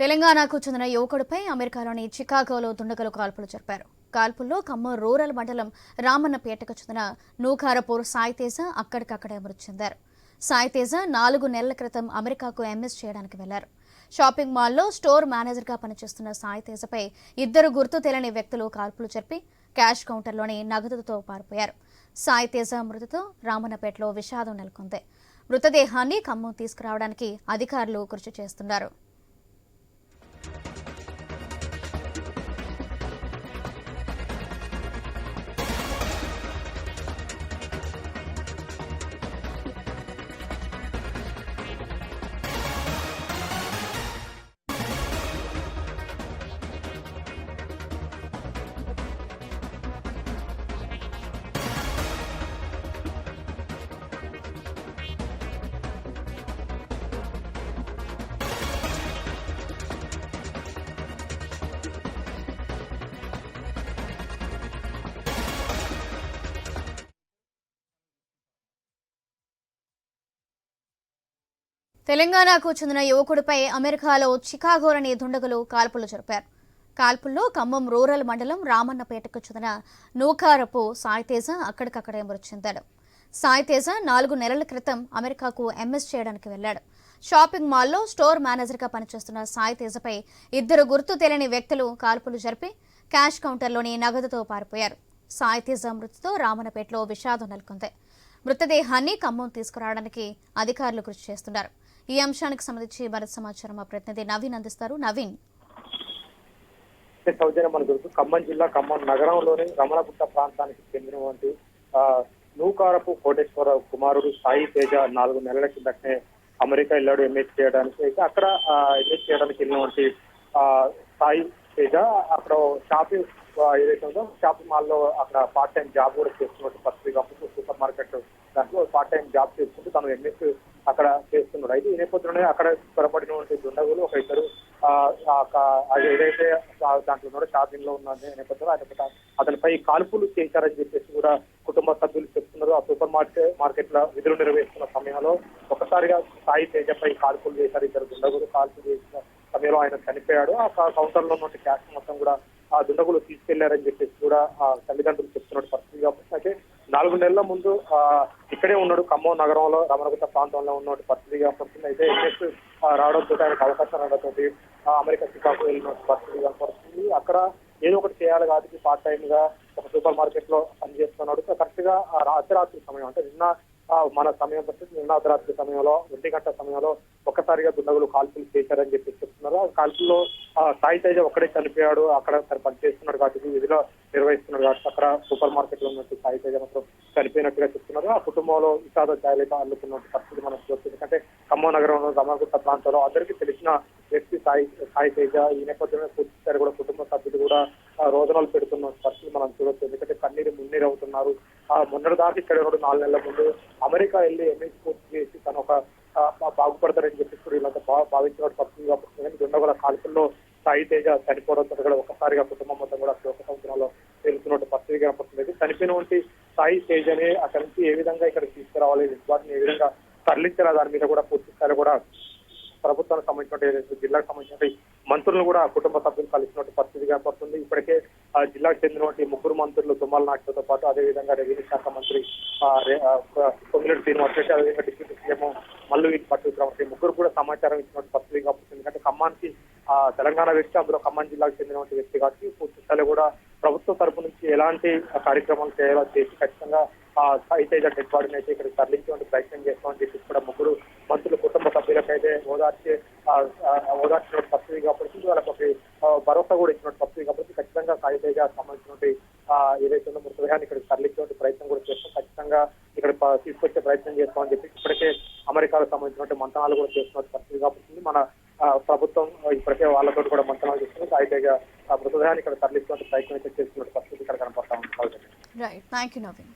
తెలంగాణకు చెందిన యువకుడిపై అమెరికాలోని చికాగోలో దుండగలు కాల్పులు జరిపారు. కాల్పుల్లో ఖమ్మం రూరల్ మండలం రామన్నపేటకు చెందిన నూకారపూర్ సాయితేజ అక్కడికక్కడే మృతి చెందారు. సాయితేజ నాలుగు నెలల క్రితం అమెరికాకు ఎంఎస్ చేయడానికి వెళ్ళారు. షాపింగ్ మాల్లో స్టోర్ మేనేజర్గా పనిచేస్తున్న సాయితేజపై ఇద్దరు గుర్తు తెలియని వ్యక్తులు కాల్పులు జరిపి క్యాష్ కౌంటర్లోని నగదుతో పారిపోయారు. సాయితేజ మృతితో రామన్నపేటలో విషాదం నెలకొంది. మృతదేహాన్ని ఖమ్మం తీసుకురావడానికి అధికారులు కృషి చేస్తున్నారు. తెలంగాణకు చెందిన యువకుడిపై అమెరికాలో చికాగోరని దుండగులు కాల్పులు జరిపారు. కాల్పుల్లో ఖమ్మం రూరల్ మండలం రామన్నపేటకు చెందిన నూకారపు సాయితేజ అక్కడికక్కడే మృతి చెందాడు. సాయితేజ నాలుగు నెలల క్రితం అమెరికాకు ఎంఎస్ చేయడానికి వెళ్ళాడు షాపింగ్ మాల్లో స్టోర్ మేనేజర్గా పనిచేస్తున్న సాయితేజపై ఇద్దరు గుర్తు తెలియని వ్యక్తులు కాల్పులు జరిపి క్యాష్ కౌంటర్లోని నగదుతో పారిపోయారు. సాయితేజ మృతితో రామన్నపేటలో విషాదం నెలకొంది. మృతదేహాన్ని ఖమ్మం తీసుకురావడానికి అధికారులు కృషి చేస్తున్నారు. ఈ అంశానికి సంబంధించి మరింత సమాచారం మా ప్రతినిధి నవీన్ అందిస్తారు. నవీన్. సౌజన్యం మనకు ఖమ్మం జిల్లా ఖమ్మం నగరంలోని రమణగుట్ట ప్రాంతానికి చెందినటువంటి నూకారపు కోటేశ్వర కుమారుడు సాయి తేజ నాలుగు నెలల కిందటనే అమెరికా వెళ్ళాడు ఎంఎస్ చేయడానికి అయితే అక్కడ ఎంఎస్ చేయడానికి వెళ్ళినటువంటి సాయి తేజ అక్కడ షాపింగ్ ఏదైతే ఉందో షాపింగ్ మాల్లో అక్కడ పార్ట్ టైం జాబ్ కూడా చేస్తున్నట్టు పత్రిక సూపర్ మార్కెట్ దాంట్లో పార్ట్ టైం జాబ్ చేసుకుంటూ తను ఎంఎస్ అక్కడ చేస్తున్నాడు. అయితే ఈ నేపథ్యంలోనే అక్కడ త్వరపడినటువంటి దుండగులు ఒక ఇద్దరు ఆ, అది ఏదైతే దాంట్లో ఉన్నాడో షాపింగ్లో ఉన్న నేపథ్యంలో ఆయన అతనిపై కాల్పులు చేశారని చెప్పేసి కూడా కుటుంబ సభ్యులు చెప్తున్నారు. ఆ సూపర్ మార్కెట్ మార్కెట్లో విధులు నిర్వహిస్తున్న సమయంలో ఒకసారిగా సాయి తేజపై కాల్పులు చేశారు ఇద్దరు దుండగులు. కాల్పులు చేసిన సమయంలో ఆయన చనిపోయాడు. ఆ కౌంటర్లో ఉన్న క్యాష్ మొత్తం కూడా ఆ దుండగులు తీసుకెళ్ళారని చెప్పేసి కూడా ఆ తల్లిదండ్రులు చెప్తున్నట్టు పరిస్థితి కాబట్టి అయితే నాలుగు నెలల ముందు ఆ ఇక్కడే ఉన్నాడు. ఖమ్మం నగరంలో రమణగుట్ట ప్రాంతంలో ఉన్నటువంటి పరిస్థితి కాబట్టి అయితే ఎన్ఎస్ రావడంతో ఆయనకు అవకాశం రావడంతో అమెరికా చికాకు వెళ్ళిన పరిస్థితి కనపడుతుంది అక్కడ ఏదో ఒకటి చేయాలి కాబట్టి పార్ట్ టైం గా ఒక సూపర్ మార్కెట్లో పనిచేస్తున్నాడు కరెక్ట్గా అర్ధరాత్రి సమయం అంటే నిన్న మన సమయం బట్టి నిన్న సమయంలో ఒంటి గంట సమయంలో ఒక్కసారిగా దుండగులు కాల్పులు చేశారని చెప్పి చెప్తున్నారు. ఆ కాల్పుల్లో సాయి తేజ ఒక్కడే చనిపోయాడు అక్కడ తను పనిచేస్తున్నాడు కాబట్టి విధిలో నిర్వహిస్తున్నాడు కాబట్టి అక్కడ సూపర్ మార్కెట్లో ఉన్నట్టు సాయి తేజ మాత్రం చనిపోయినట్టుగా చెప్తున్నారు. ఆ కుటుంబంలో విషాద ఛాయలైతే అల్లుకున్నట్టు పరిస్థితి మనం చూస్తుంది ఎందుకంటే ఖమ్మం నగరంలో రమణగుట్ట ప్రాంతంలో అందరికీ తెలిసిన వ్యక్తి సాయి సాయి తేజ ఈ నేపథ్యంలో పూర్తిసారి కూడా కుటుంబ సభ్యులు కూడా రోజనాలు రోదనలు పెడుతున్న పరిస్థితి మనం చూడొచ్చు. ఎందుకంటే కన్నీరు మున్నీరు అవుతున్నారు మొన్నటి దాకా ఇక్కడ రెండు నాలుగు నెలల ముందు అమెరికా వెళ్ళి ఎంఎస్ పూర్తి చేసి తను ఒక బాగుపడతారని చెప్పి కూడా వీళ్ళంతా బా- భావించిన పరిస్థితి కాబట్టి దుండగుల కాల్పుల్లో సాయి తేజ చనిపోవడంతో కూడా ఒకసారిగా కుటుంబం మొత్తం కూడా శోక సంవత్సరంలో తెలుస్తున్నట్టు పరిస్థితి కనపడుతుంది చనిపోయినటువంటి సాయి తేజని అక్కడి నుంచి ఏ విధంగా ఇక్కడ తీసుకురావాలి? వాటిని ఏ విధంగా తరలించాలా? దాని మీద కూడా పూర్తి స్థాయిలో కూడా ప్రభుత్వానికి సంబంధించిన జిల్లాకు సంబంధించిన మంత్రులను కూడా కుటుంబ సభ్యులు కలిసినటువంటి పరిస్థితి కనపడుతుంది. ఇప్పటికే జిల్లాకు చెందినటువంటి ముగ్గురు మంత్రులు తుమ్మల నాటితో పాటు అదేవిధంగా రెవెన్యూ శాఖ మంత్రి పొంగిరెడ్డి శ్రీనివాస్ రెడ్డి అదేవిధంగా డిప్యూటీ సీఎం మల్లువీటి పట్టు విక్రమరెడ్డి ముగ్గురు కూడా సమాచారం ఇచ్చినటువంటి పరిస్థితి కాబట్టి ఎందుకంటే ఖమ్మానికి ఆ, తెలంగాణ వ్యక్తి అందులో ఖమ్మం జిల్లాకు చెందినటువంటి వ్యక్తి కాబట్టి పూర్తి స్థాయిలో కూడా ప్రభుత్వం తరపు నుంచి ఎలాంటి కార్యక్రమాలు చేయాలో చేసి ఖచ్చితంగా ఆ సాయితేజ డెడ్ బాడీని అయితే ఇక్కడ తరలించేటువంటి ప్రయత్నం చేస్తామని చెప్పి కూడా ముగ్గురు మంత్రులు కుటుంబ సభ్యులకైతే ఓదార్చే ఓదార్చినటువంటి పరిస్థితి కాబట్టి వాళ్ళకి ఒక భరోసా కూడా ఇచ్చినటువంటి పరిస్థితి కాబట్టి ఖచ్చితంగా సాయితేజ సంబంధించినటువంటి ఆ, ఏదైతే ఉందో మృతదేహాన్ని ఇక్కడ తరలించేటువంటి ప్రయత్నం కూడా చేస్తాం. ఖచ్చితంగా ఇక్కడ తీసుకొచ్చే ప్రయత్నం చేస్తామని చెప్పి ఇప్పటికే అమెరికాకు సంబంధించినటువంటి మంతనాలు కూడా చేస్తున్న పరిస్థితి కాబట్టి మన ప్రభుత్వం ఇప్పటికే వాళ్ళతో కూడా మంతనాలు చేస్తుంది. సాయితేజ మృతదేహాన్ని ఇక్కడ తరలిస్తున్న ప్రయత్నం అయితే చేస్తున్న పరిస్థితి ఇక్కడ కనపడతా ఉంది. Right thank you Naveen